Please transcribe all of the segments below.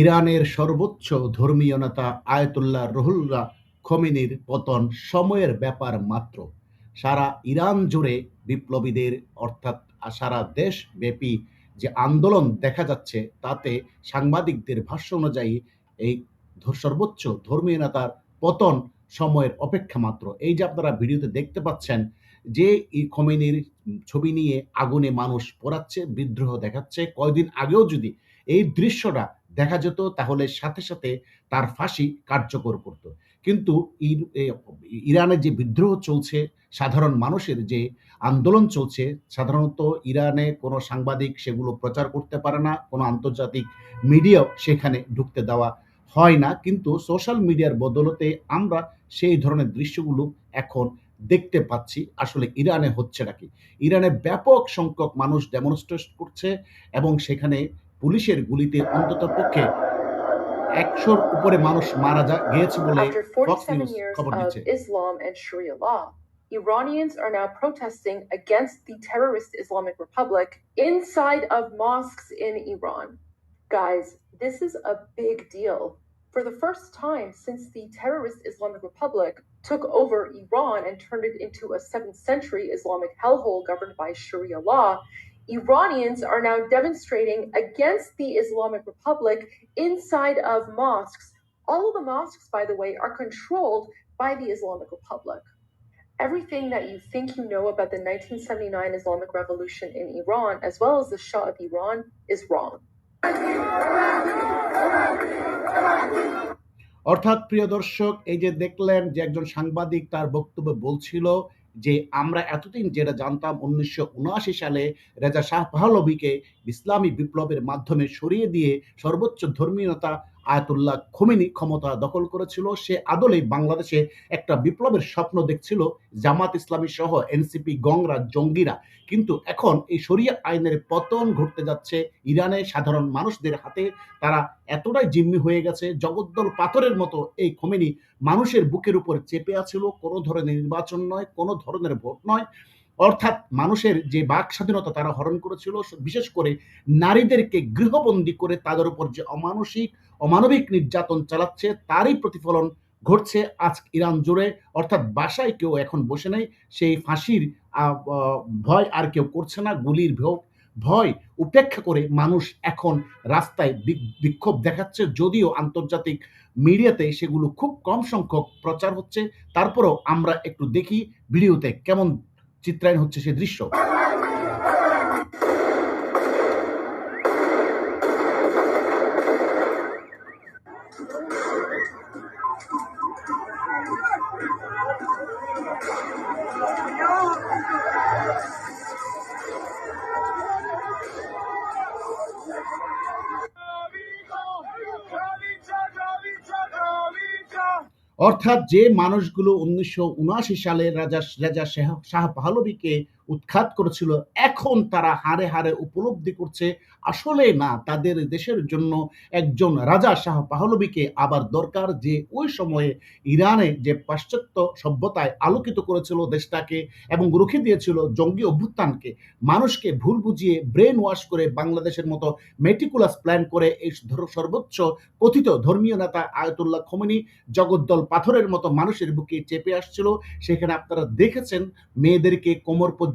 ইরানের সর্বোচ্চ ধর্মীয় নেতা আয়াতুল্লাহ রুহুল্লাহ খমিনির পতন সময়ের ব্যাপার মাত্র। সারা ইরান জুড়ে বিপ্লবীদের, অর্থাৎ সারা দেশব্যাপী যে আন্দোলন দেখা যাচ্ছে, তাতে সাংবাদিকদের ভাষ্য অনুযায়ী এই সর্বোচ্চ ধর্মীয় নেতার পতন সময়ের অপেক্ষা মাত্র। এই যে আপনারা ভিডিওতে দেখতে পাচ্ছেন যে খোমেনির ছবি নিয়ে আগুনে মানুষ পোড়াচ্ছে, বিদ্রোহ দেখাচ্ছে, কয়দিন আগেও যদি এই দৃশ্যটা দেখা যেত, তাহলে সাথে সাথে তার ফাঁসি কার্যকর করত। কিন্তু ইরানে যে বিদ্রোহ চলছে, সাধারণ মানুষের যে আন্দোলন চলছে, সাধারণত ইরানে কোনো সাংবাদিক সেগুলো প্রচার করতে পারে না, কোনো আন্তর্জাতিক মিডিয়াও সেখানে ঢুকতে দেওয়া হয় না। কিন্তু সোশ্যাল মিডিয়ার বদলতে আমরা সেই ধরনের দৃশ্যগুলো এখন দেখতে পাচ্ছি। আসলে ইরানে হচ্ছে নাকি? ইরানে ব্যাপক সংখ্যক মানুষ ডেমনস্ট্রেট করছে এবং সেখানে পুলিশের গুলিতে অন্তত পক্ষে একশোর উপরে মানুষ মারা যা গিয়েছে বলে After ফক্স 47 নিউজ years খবর of দিচ্ছে Islam and Sharia law, Iranians are now protesting against the terrorist Islamic Republic inside of mosques in Iran. Guys, this is a big deal. For the first time since the terrorist Islamic Republic took over Iran and turned it into a 7th century Islamic hellhole governed by Sharia law, Iranians are now demonstrating against the Islamic Republic inside of mosques. All of the mosques, by the way, are controlled by the Islamic Republic. Everything that you think you know about the 1979 Islamic Revolution in Iran, as well as the Shah of Iran, is wrong. অর্থাৎ প্রিয় দর্শক এই যে দেখলেন যে একজন সাংবাদিক তার বক্তব্যে বলছিল যে আমরা এতদিন যেটা জানতাম উনিশশো উনআশি সালে রেজা শাহ পাহলবিকে ইসলামী বিপ্লবের মাধ্যমে সরিয়ে দিয়ে সর্বোচ্চ ধর্মীয়তা আয়াতুল্লাহ খোমেনি ক্ষমতা দখল করেছিল। সে আদলে বাংলাদেশে একটা বিপ্লবের স্বপ্ন দেখছিল। জামাত ইসলামী সহ এনসিপি, গংরা, জঙ্গিরা। কিন্তু এখন এই শরিয়া আইনের পতন ঘটতে যাচ্ছে। ইরানে সাধারণ মানুষদের হাতে তারা এতটাই জিম্মি হয়ে গেছে। জগদ্দল পাথরের মতো এই খোমেনি মানুষের বুকের উপর চেপে আছিল। কোনো ধরনের নির্বাচন নয়, কোনো ধরনের ভোট নয়। অর্থাৎ মানুষের যে বাক স্বাধীনতা তারা হরণ করেছিল, বিশেষ করে নারীদেরকে গৃহবন্দী করে তাদের উপর যে অমানসিক অমানবিক নির্যাতন চালাচ্ছে, তারই প্রতিফলন ঘটছে আজ ইরান জুড়ে। অর্থাৎ বাসায় কেউ এখন বসে নেই, সেই ফাঁসির ভয় আর কেউ করছে না, গুলির ভয় ভয় উপেক্ষা করে মানুষ এখন রাস্তায় বিক্ষোভ দেখাচ্ছে। যদিও আন্তর্জাতিক মিডিয়াতে সেগুলো খুব কম সংখ্যক প্রচার হচ্ছে, তারপরেও আমরা একটু দেখি ভিডিওতে কেমন চিত্রায়ন হচ্ছে সে দৃশ্য। অর্থাৎ যে মানুষগুলো উনিশশো উনআশি সালে রাজা রাজা শাহ- শাহ পাহলবিকে উৎখাত করেছিল। এখন তারা হারে হারে উপলব্ধি করছে, আসলে না, তাদের দেশের জন্য একজন রাজা শাহ পাহলবিকে আবার দরকার যে ওই সময়ে ইরানে যে পাশ্চাত্য সভ্যতায় আলোকিত করেছিল দেশটাকে এবং রুখে দিয়েছিল জঙ্গি অভ্যুত্থানকে, মানুষকে ভুল বুঝিয়ে ব্রেন ওয়াশ করে বাংলাদেশের মতো মেটিকুলাস প্ল্যান করে এই সর্বোচ্চ কথিত ধর্মীয় নেতা আয়তুল্লাহ খোমেনি জগদ্দল পাথরের মতো মানুষের বুকে চেপে আসছিল। সেখানে আপনারা দেখেছেন মেয়েদেরকে কোমর পর্যন্ত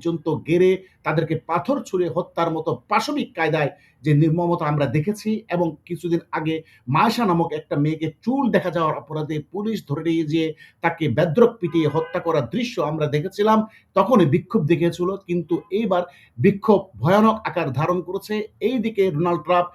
গেড়ে তাদেরকে পাথর ছুঁড়ে হত্যার মতো পাশবিক কায়দায় যে নির্মমতা আমরা দেখেছি এবং কিছুদিন আগে মায়শা নামক একটা মেয়েকে চুল দেখা যাওয়ার অপরাধে পুলিশ ধরে নিয়ে যেয়ে তাকে বেদ্রক পিটিয়ে হত্যা করার দৃশ্য আমরা দেখেছিলাম, তখনই বিক্ষোভ দেখিয়েছিল। কিন্তু এইবার বিক্ষোভ ভয়ানক আকার ধারণ করেছে। এই দিকে ডোনাল্ড ট্রাম্প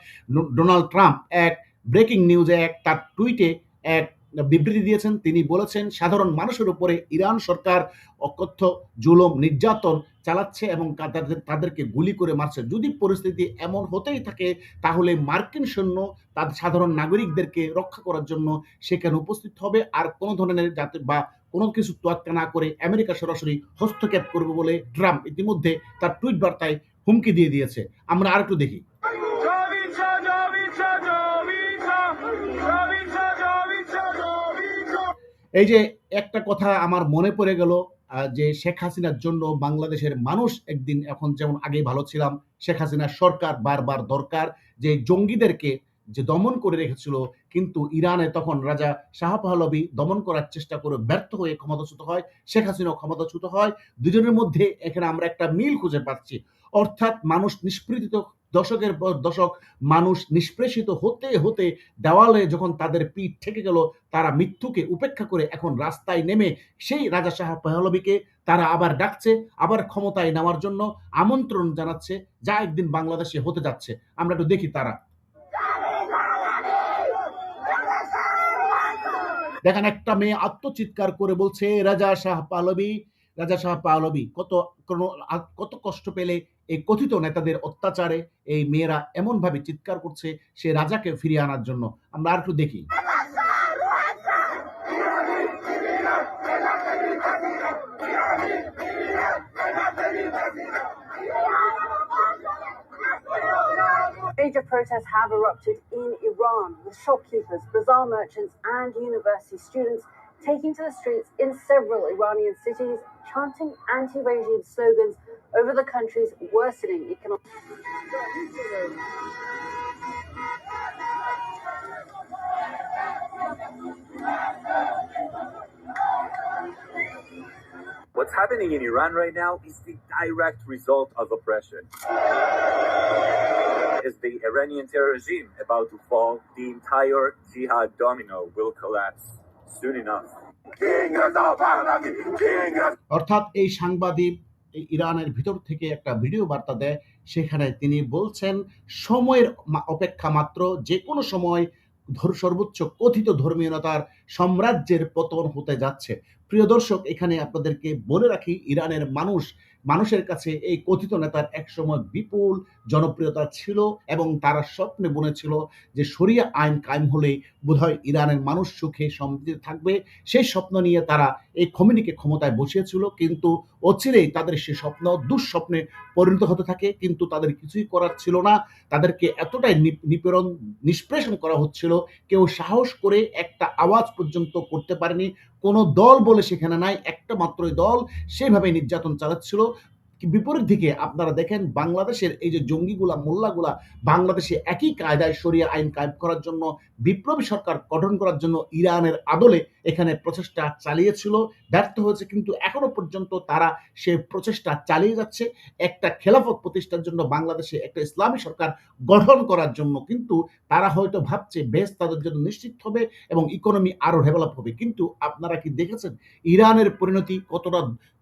ডোনাল্ড ট্রাম্প এক ব্রেকিং নিউজে, এক তার টুইটে এক বিবৃতি দিয়েছেন। তিনি বলেছেন, সাধারণ মানুষের উপরে ইরান সরকার অকথ্য, জুলম, নির্যাতন চালাচ্ছে এবং তাদের, তাদেরকে গুলি করে মারছে। যদি পরিস্থিতি এমন হতেই থাকে, তাহলে মার্কিন সৈন্য তাদের সাধারণ নাগরিকদেরকে রক্ষা করার জন্য সেখানে উপস্থিত হবে? আর কোনো ধরনের যাতে বা কোনো কিছু তোয়াক্কা না করে আমেরিকা সরাসরি হস্তক্ষেপ করবে বলে ট্রাম্প ইতিমধ্যে তার টুইট বার্তায় হুমকি দিয়ে দিয়েছে। আমরা আর একটু দেখি. এই যে একটা কথা আমার মনে পড়ে গেল যে শেখ হাসিনার জন্য বাংলাদেশের মানুষ একদিন এখন যেমন আগে ভালো ছিলাম, শেখ হাসিনার সরকার বারবার দরকার, যে জঙ্গিদেরকে যে দমন করে রেখেছিল, কিন্তু ইরানে তখন রাজা শাহ পাহলবি দমন করার চেষ্টা করে ব্যর্থ হয়ে ক্ষমতাচ্যুত হয়, শেখ হাসিনাও ক্ষমতাচ্যুত হয়। দুজনের মধ্যে এখানে আমরা একটা মিল খুঁজে পাচ্ছি। অর্থাৎ মানুষ নিষ্পৃত দশকের পর দশক মানুষ নিষ্পেষিত হতে হতে দেওয়ালে যখন তাদের পিঠ ঠেকে গেল, তারা মৃত্যুকে উপেক্ষা করে এখন রাস্তায় নেমে সেই রাজা শাহ পাহলবিকে তারা আবার ডাকছে, আবার ক্ষমতায় নেওয়ার জন্য আমন্ত্রণ জানাচ্ছে, যা একদিন বাংলাদেশে হতে যাচ্ছে। আমরা একটু দেখি তারা। দেখেন একটা মেয়ে আত্মচিৎকার করে বলছে, রাজা শাহ পাহলবি রাজা শাহ পাহলবি কত কত কষ্ট পেলে এই কথিত নেতাদের অত্যাচারে এই মেয়েরা এমন ভাবে চিৎকার করছে সে রাজাকে ফিরিয়ে আনার জন্য আমরা আর একটু দেখি Major protests have erupted in Iran, with shopkeepers, bazaar merchants, and university students taking to the streets in several Iranian cities, chanting anti regime slogans over the country's worsening economic. What's happening in Iran right now is the direct result of oppression. Is the Iranian terror regime about to fall? The entire jihad domino will collapse soon enough. অর্থাৎ এই সাংবাদিক ইরানের ভিতর থেকে একটা video বার্তা দেয়, সেখানে তিনি বলছেন, সময়ের অপেক্ষা মাত্র যে কোনো সময় সর্বোচ্চ কথিত ধর্মীয়তার সাম্রাজ্যের পতন হতে যাচ্ছে। প্রিয় দর্শক, এখানে আপনাদেরকে বলে রাখি, ইরানের মানুষ, মানুষের কাছে এই কথিত নেতার একসময় বিপুল জনপ্রিয়তা ছিল এবং তারা স্বপ্নে বনেছিল যে শরিয়া আইন কায়েম হলেই বোধহয় ইরানের মানুষ সুখে সমৃদ্ধি থাকবে। সেই স্বপ্ন নিয়ে তারা এই খমিনিকে ক্ষমতায় বসিয়েছিল, কিন্তু অচিরেই তাদের সে স্বপ্ন দুঃস্বপ্নে পরিণত হতে থাকে, কিন্তু তাদের কিছুই করার ছিল না। তাদেরকে এতটাই নিপীড়ন, নিষ্পেষণ করা হচ্ছিল, কেউ সাহস করে একটা আওয়াজ পর্যন্ত করতে পারেনি। কোনো দল বলে সেখানে নাই, একটা মাত্রই দল সেভাবে নির্যাতন চালাচ্ছিল। বিপরীত দিকে আপনারা দেখেন বাংলাদেশের এই যে জঙ্গিগুলা, মোল্লাগুলা বাংলাদেশে একই কায়দায় সরিয়া আইন কায়েম করার জন্য, বিপ্লবী সরকার গঠন করার জন্য ইরানের আদলে এখানে প্রচেষ্টা চালিয়েছিল, ব্যর্থ হয়েছে কিন্তু এখনও পর্যন্ত তারা সে প্রচেষ্টা চালিয়ে যাচ্ছে। একটা খেলাফত প্রতিষ্ঠার জন্য বাংলাদেশে একটা ইসলামী সরকার গঠন করার জন্য কিন্তু তারা হয়তো ভাবছে বেশ তাদের জন্য নিশ্চিত হবে এবং ইকোনমি আরও ডেভেলপ হবে। কিন্তু আপনারা কি দেখেছেন? ইরানের পরিণতি কতটা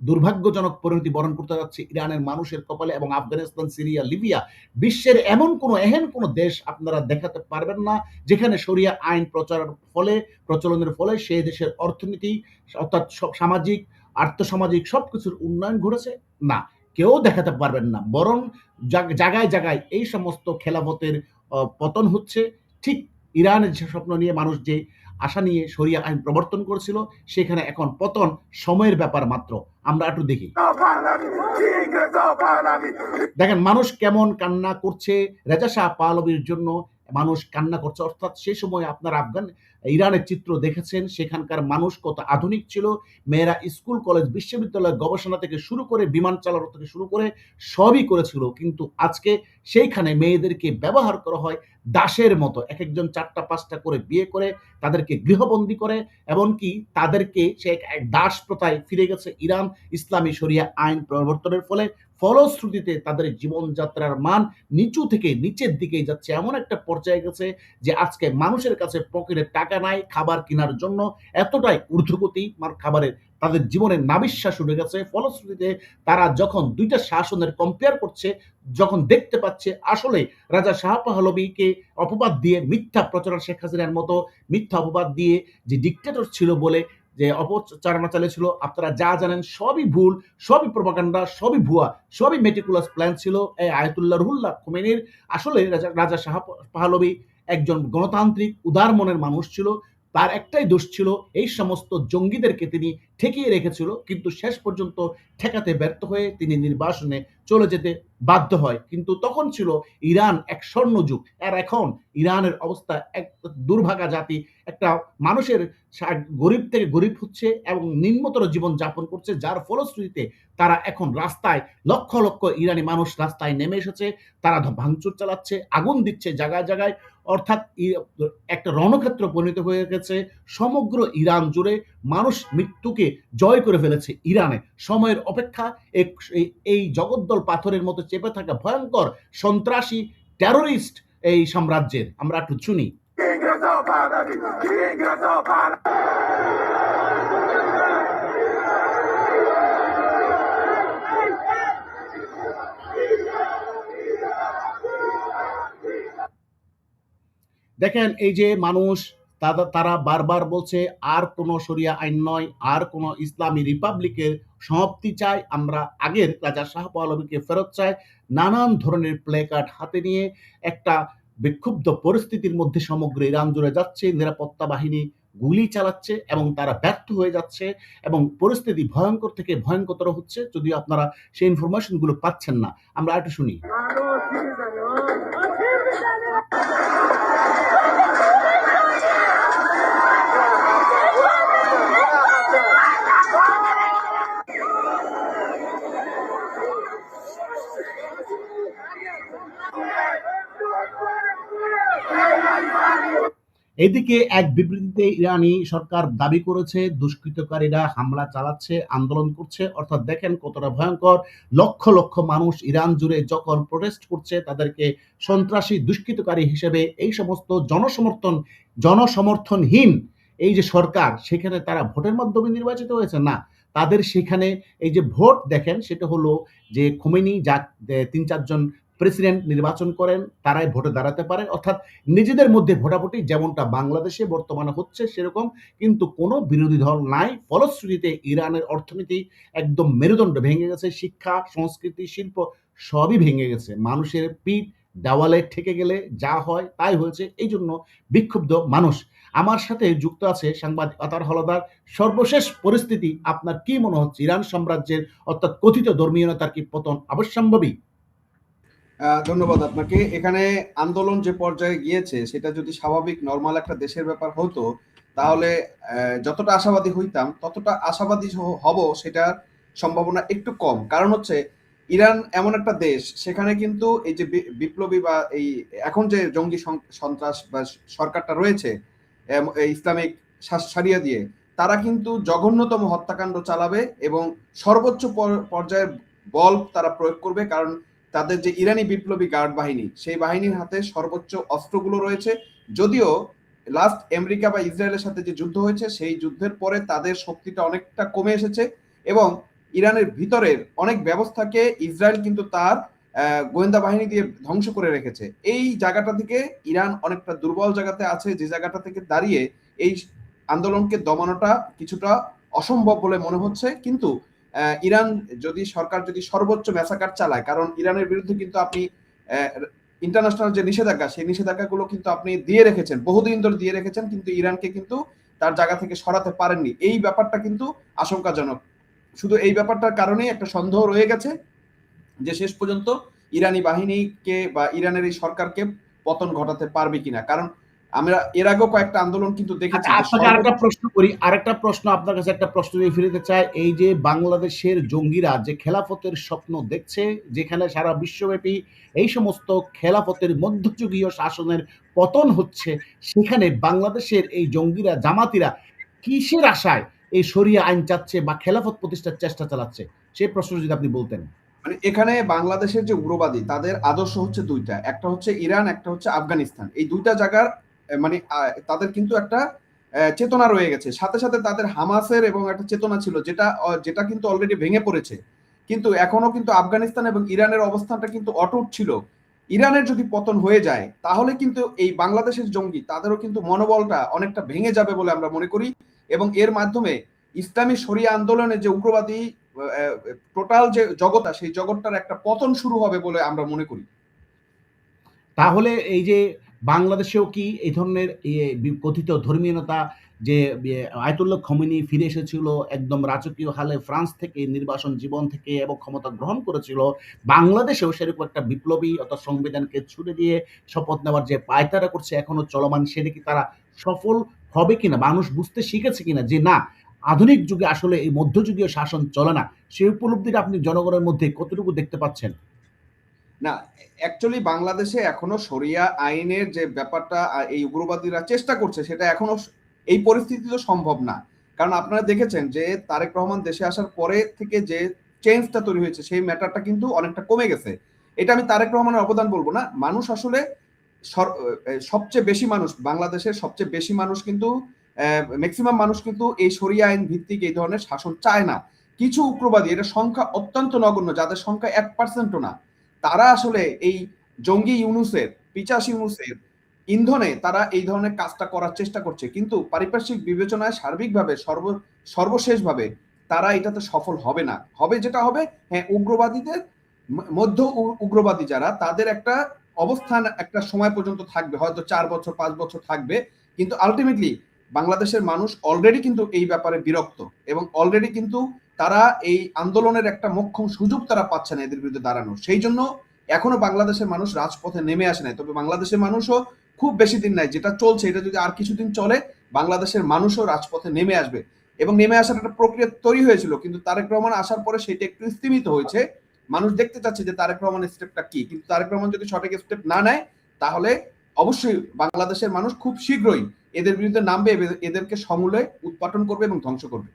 দুর্ভাগ্যজনক পরিণতি বরণ করতে যাচ্ছে ইরানের মানুষের কপালে এবং আফগানিস্তান, সিরিয়া, লিবিয়া বিশ্বের এমন কোনো এহেন কোনো দেশ আপনারা দেখাতে পারবেন না, যেখানে শরিয়া আইন প্রচারের ফলে, প্রচলনের ফলে সেই দেশের অর্থনীতি, অর্থাৎ সামাজিক, আর্থসামাজিক সব কিছুর উন্নয়ন ঘটেছে? না, কেউ দেখাতে পারবেন না। বরং জায়গায় জায়গায় এই সমস্ত খেলাফতের পতন হচ্ছে। ঠিক ইরানের যে স্বপ্ন নিয়ে মানুষ যে আশা নিয়ে শরিয়া আইন প্রবর্তন করেছিল, সেখানে এখন পতন সময়ের ব্যাপার মাত্র। আমরা একটু দেখি. দেখেন, মানুষ কেমন কান্না করছে? রেজা শাহ পাহলবির জন্য মানুষ কান্না করছে। অর্থাৎ সেই সময় আপনার আফগান ইরানের চিত্র দেখেছেন, সেখানকার মানুষ কত আধুনিক ছিল। মেয়েরা স্কুল, কলেজ, বিশ্ববিদ্যালয় গবেষণা থেকে শুরু করে, বিমান চালানো থেকে শুরু করে সবই করেছিল। কিন্তু আজকে সেইখানে মেয়েদেরকে ব্যবহার করা হয় দাসের মতো। এক একজন চারটা, পাঁচটা করে বিয়ে করে, তাদেরকে গৃহবন্দী করে, এমনকি তাদেরকে সে এক- দাস প্রথায় ফিরে গেছে ইরান। ইসলামী শরিয়া আইন প্রবর্তনের ফলে ফলশ্রুতিতে তাদের জীবনযাত্রার মান নিচু থেকে নিচের দিকে যাচ্ছে। এমন একটা পর্যায়ে গেছে যে আজকে মানুষের কাছে পকেটে টাকা নাই, খাবার কেনার জন্য এতটাই ঊর্ধ্বগতি মার খাবারের তাদের জীবনে নাবিশ্বাস উঠে গেছে। ফলশ্রুতিতে তারা যখন দুইটা শাসনের কম্পেয়ার করছে, যখন দেখতে পাচ্ছে আসলে রাজা শাহ পাহলবিকে অপবাদ দিয়ে মিথ্যা প্রচারণ শেখ হাসিনার মতো মিথ্যা অপবাদ দিয়ে যে ডিক্টেটর ছিল বলে যে অপচারণা চালিয়েছিল, আপনারা যা জানেন সবই ভুল, সবই প্রপাগান্ডা সবই ভুয়া, সবই মেটিকুলাস প্ল্যান ছিল। এই আয়তুল্লাহ রুহুল্লাহ খুমেনির আসলে রাজা রাজা শাহ পাহলবি একজন গণতান্ত্রিক, উদার মনের মানুষ ছিল, তার একটাই দোষ ছিল, এই সমস্ত জঙ্গিদেরকে তিনি ঠেকিয়ে রেখেছিল, কিন্তু শেষ পর্যন্ত ঠেকাতে ব্যর্থ হয়ে তিনি নির্বাসনে চলে যেতে বাধ্য হয়। কিন্তু তখন ছিল ইরান এক স্বর্ণযুগ আর এখন ইরানের অবস্থা এক দুর্ভাগা জাতি। একটা মানুষের গরিব থেকে গরিব হচ্ছে এবং নিম্নতর জীবন যাপন করছে, যার ফলশ্রুতিতে তারা এখন রাস্তায় লক্ষ লক্ষ ইরানি মানুষ রাস্তায় নেমে এসেছে। তারা ভাঙচুর চালাচ্ছে, আগুন দিচ্ছে জায়গায় জায়গায়। অর্থাৎ একটা রণক্ষেত্র পরিণত হয়ে গেছে। সমগ্র ইরান জুড়ে মানুষ মৃত্যুকে জয় করে ফেলেছে ইরানে। সময়ের অপেক্ষা এই জগদ্দল পাথরের মতো চেপে থাকা ভয়ঙ্কর সন্ত্রাসী টেরোরিস্ট এই সাম্রাজ্যের। আমরা একটু শুনি। দেখেন এই যে মানুষ তারা বারবার বলছে, আর কোনো শরিয়া আইন নয়, আর কোনো ইসলামী রিপাবলিকের সমাপ্তি চাই, আমরা আগের রাজা শাহ পাহলবীকে ফেরত চাই। নানান ধরনের প্লে কার্ড হাতে নিয়ে একটা বিক্ষুব্ধ পরিস্থিতির মধ্যে সমগ্র ইরান জুড়ে যাচ্ছে, নিরাপত্তা বাহিনী গুলি চালাচ্ছে এবং তারা ব্যর্থ হয়ে যাচ্ছে এবং পরিস্থিতি ভয়ঙ্কর থেকে ভয়ঙ্করতর হচ্ছে, যদিও আপনারা সেই ইনফরমেশনগুলো পাচ্ছেন না। আমরা একটু শুনি। এদিকে এক বিবৃতিতে ইরানি সরকার দাবি করেছে, দুষ্কৃতকারীরা হামলা চালাচ্ছে, আন্দোলন করছে। অর্থাৎ দেখেন কতটা ভয়ঙ্কর। লক্ষ লক্ষ মানুষ ইরান জুড়ে যখন প্রোটেস্ট করছে, তাদেরকে সন্ত্রাসী, দুষ্কৃতকারী হিসেবে এই সমস্ত জনসমর্থন, জনসমর্থনহীন এই যে সরকার, সেখানে তারা ভোটের মাধ্যমে নির্বাচিত হয়েছে? না, তাদের সেখানে এই যে ভোট, দেখেন সেটা হলো যে খোমেনি যা তিন চারজন প্রেসিডেন্ট নির্বাচন করেন, তারাই ভোটে দাঁড়াতে পারেন। অর্থাৎ নিজেদের মধ্যে ভোটাভুটি যেমনটা বাংলাদেশে বর্তমানে হচ্ছে সেরকম, কিন্তু কোনো বিরোধী দল নাই। ফলশ্রুতিতে ইরানের অর্থনীতি একদম মেরুদণ্ড ভেঙে গেছে, শিক্ষা, সংস্কৃতি, শিল্প সবই ভেঙে গেছে। মানুষের পিঠ দেওয়ালে ঠেকে গেলে যা হয় তাই হয়েছে এই জন্য বিক্ষুব্ধ মানুষ। আমার সাথে যুক্ত আছে সাংবাদিক আতার হলদার। সর্বশেষ পরিস্থিতি, আপনার কি মনে হচ্ছে? ইরান সাম্রাজ্যের অর্থাৎ কথিত ধর্মীয় নেতার কি পতন অবশ্যম্ভাবী? ধন্যবাদ আপনাকে। এখানে আন্দোলন যে পর্যায়ে গিয়েছে, সেটা যদি স্বাভাবিক নর্মাল একটা দেশের ব্যাপার হতো, তাহলে যতটা আশাবাদী হইতাম, ততটা আশাবাদী হব সেটার সম্ভাবনা একটু কম। কারণ হচ্ছে, ইরান এমন একটা দেশ, সেখানে কিন্তু এই যে বিপ্লবী বা এই, এখন যে জঙ্গি সন্ত্রাস বা সরকারটা রয়েছে ইসলামিক সারিয়া দিয়ে, তারা কিন্তু জঘন্যতম হত্যাকাণ্ড চালাবে এবং সর্বোচ্চ পর- পর্যায়ের বল তারা প্রয়োগ করবে। কারণ তাদের যে ইরানি বিপ্লবী গার্ড বাহিনী, সেই বাহিনীর হাতে সর্বোচ্চ অস্ত্রগুলো রয়েছে। যদিও লাস্ট আমেরিকা বা ইসরায়েলের সাথে যে যুদ্ধ হয়েছে, সেই যুদ্ধের পরে তাদের শক্তিটা অনেকটা কমে এসেছে এবং ইরানের ভিতরের অনেক ব্যবস্থাকে ইসরায়েল কিন্তু তার গোয়েন্দা বাহিনী দিয়ে ধ্বংস করে রেখেছে। এই জায়গাটা থেকে ইরান অনেকটা দুর্বল জায়গাতে আছে, যে জায়গাটা থেকে দাঁড়িয়ে এই আন্দোলনকে দমানোটা কিছুটা অসম্ভব বলে মনে হচ্ছে। কিন্তু ইরান যদি সরকার যদি সর্বোচ্চ ম্যাসাকার চালায়, কারণ ইরানের বিরুদ্ধে কিন্তু আপনি ইন্টারন্যাশনাল যে নিষেধাজ্ঞা, সেই নিষেধাজ্ঞাগুলো কিন্তু আপনি দিয়ে রেখেছেন, বহুদিন ধরে দিয়ে রেখেছেন, কিন্তু ইরানকে কিন্তু তার জায়গা থেকে সরাতে পারেননি। এই ব্যাপারটা কিন্তু আশঙ্কাজনক। শুধু এই ব্যাপারটার কারণেই একটা সন্দেহ রয়ে গেছে যে শেষ পর্যন্ত ইরানি বাহিনীকে বা ইরানের এই সরকারকে পতন ঘটাতে পারবে কিনা। কারণ আমরা এর আগেও কয়েকটা আন্দোলন কিন্তু দেখেছি। আচ্ছা আপনাকে আরেকটা প্রশ্ন করি। আরেকটা প্রশ্ন আপনার কাছে একটা প্রশ্ন নিয়ে ফিরতে চাই। এই যে বাংলাদেশের জঙ্গিরা যে খেলাফতের স্বপ্ন দেখছে যেখানে সারা বিশ্বব্যাপী এই সমস্ত খেলাফতের মধ্যযুগীয় শাসনের পতন হচ্ছে সেখানে বাংলাদেশের এই জঙ্গিরা জামাতিরা কিসের আশায় এই শরিয়া আইন চাচ্ছে বা খেলাফত প্রতিষ্ঠার চেষ্টা চালাচ্ছে? সেই প্রশ্ন যদি আপনি বলতেন। মানে এখানে বাংলাদেশের যে উগ্রবাদী তাদের আদর্শ হচ্ছে দুইটা। একটা হচ্ছে ইরান একটা হচ্ছে আফগানিস্তান। এই দুইটা জায়গার মানে তাদের কিন্তু একটা চেতনা রয়ে গেছে। সাথে সাথে তাদের হামাসের এবং একটা চেতনা ছিল, যেটা যেটা কিন্তু অলরেডি ভেঙে পড়েছে। কিন্তু এখনও কিন্তু আফগানিস্তান এবং ইরানের অবস্থানটা কিন্তু অটুট ছিল। ইরানের যদি পতন হয়ে যায়, তাহলে কিন্তু এই বাংলাদেশের জঙ্গি, তাদেরও কিন্তু মনোবলটা অনেকটা ভেঙে যাবে বলে আমরা মনে করি। এবং এর মাধ্যমে ইসলামী শরিয়া আন্দোলনের যে উগ্রবাদী টোটাল যে জগৎটা, সেই জগৎটার একটা পতন শুরু হবে বলে আমরা মনে করি। তাহলে এই যে বাংলাদেশেও কি এই ধরনের কথিত ধর্মীয় নেতা যে আয়তুল্লাহ খমিনি ফিরে এসেছিল একদম রাজকীয় হালে ফ্রান্স থেকে নির্বাসন জীবন থেকে এবং ক্ষমতা গ্রহণ করেছিল, বাংলাদেশেও সেরকম একটা বিপ্লবী অর্থাৎ সংবিধানকে ছুড়ে দিয়ে শপথ নেওয়ার যে পায়তারা করছে এখনও চলমান, সেটা কি তারা সফল হবে কিনা, মানুষ বুঝতে শিখেছে কিনা যে না, আধুনিক যুগে আসলে এই মধ্যযুগীয় শাসন চলে না সেই উপলব্ধিটা আপনি জনগণের মধ্যে কতটুকু দেখতে পাচ্ছেন? না অ্যাকচুয়ালি বাংলাদেশে এখনও শরিয়া আইনের যে ব্যাপারটা এই উগ্রবাদীরা চেষ্টা করছে, সেটা এখনও এই পরিস্থিতি তো সম্ভব না। কারণ আপনারা দেখেছেন যে তারেক রহমান দেশে আসার পরে থেকে যে চেঞ্জটা তৈরি হয়েছে, সেই ম্যাটারটা কিন্তু অনেকটা কমে গেছে। এটা আমি তারেক রহমানের অবদান বলব না। মানুষ আসলে সবচেয়ে বেশি মানুষ, বাংলাদেশের সবচেয়ে বেশি মানুষ কিন্তু ম্যাক্সিমাম মানুষ কিন্তু এই শরিয়া আইন ভিত্তিক এই ধরনের শাসন চায় না। কিছু উগ্রবাদী, এটা সংখ্যা অত্যন্ত নগণ্য, যাদের সংখ্যা এক পার্সেন্টও না। তারা আসলে এই জঙ্গি ইউনুসের, পিচাস ইউনুসের ইন্ধনে তারা এই ধরনের কাজটা করার চেষ্টা করছে। কিন্তু পারিপার্শ্বিক বিবেচনায় সার্বিকভাবে, সর্ব, সর্বশেষভাবে তারা এটাতে সফল হবে না। হবে যেটা হবে হ্যাঁ উগ্রবাদীদের মধ্য উগ্রবাদী যারা, তাদের একটা অবস্থান একটা সময় পর্যন্ত থাকবে। হয়তো চার বছর, পাঁচ বছর থাকবে। কিন্তু আলটিমেটলি বাংলাদেশের মানুষ অলরেডি কিন্তু এই ব্যাপারে বিরক্ত এবং অলরেডি কিন্তু তারা এই আন্দোলনের একটা মোক্ষম সুযোগ তারা পাচ্ছে না এদের বিরুদ্ধে দাঁড়ানোর। সেই জন্য এখনও বাংলাদেশের মানুষ রাজপথে নেমে আসে নাই। তবে বাংলাদেশের মানুষও খুব বেশি দিন নাই। যেটা চলছে, এটা যদি আর কিছুদিন চলে, বাংলাদেশের মানুষও রাজপথে নেমে আসবে। এবং নেমে আসার একটা প্রক্রিয়া তৈরি হয়েছিল, কিন্তু তারেক রহমান আসার পরে সেটা একটু স্তীমিত হয়েছে। মানুষ দেখতে চাচ্ছে যে তারেক রহমানের স্টেপটা কি। কিন্তু তারেক রহমান যদি সঠিক স্টেপ না নেয়, তাহলে অবশ্যই বাংলাদেশের মানুষ খুব শীঘ্রই এদের বিরুদ্ধে নামবে এদেরকে সমূলে উৎপাটন করবে এবং ধ্বংস করবে।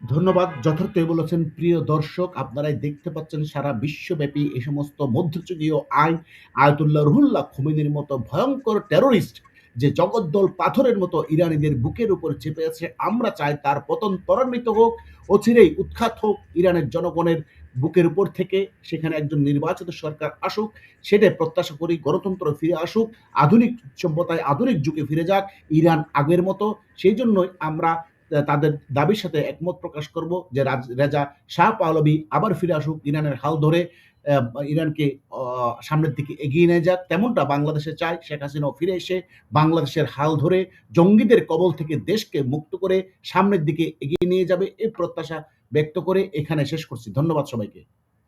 ধন্যবাদ। যথার্থই বলেছেন, প্রিয় দর্শক, আপনারাই দেখতে পাচ্ছেন সারা বিশ্বব্যাপী এই সমস্ত মধ্যযুগীয় আইন। আয়তুল্লাহ রুহুল্লাহ খুমিনির মতো ভয়ঙ্কর টেরোরিস্ট যে জগদ্দল পাথরের মতো ইরানিদের বুকের উপর চেপে আছে, আমরা চাই তার পতন ত্বরান্বিত হোক অচিরেই উৎখাত হোক ইরানের জনগণের বুকের উপর থেকে। সেখানে একজন নির্বাচিত সরকার আসুক, সেটাই প্রত্যাশা করি, গণতন্ত্র ফিরে আসুক, আধুনিক সভ্যতায় আধুনিক যুগে ফিরে যাক, ইরান আগের মতো। সেই জন্যই আমরা তাদের দাবির সাথে একমত প্রকাশ করব যে রাজা শাহ পাহলবি আবার ফিরে আসুক ইরানের হাল ধরে ইরানকে সামনের দিকে এগিয়ে নিয়ে যাক। তেমনটা বাংলাদেশে চায়। শেখ হাসিনাও ফিরে এসে বাংলাদেশের হাল ধরে জঙ্গিদের কবল থেকে দেশকে মুক্ত করে সামনের দিকে এগিয়ে নিয়ে যাবে এই প্রত্যাশা ব্যক্ত করে এখানে শেষ করছি। ধন্যবাদ সবাইকে।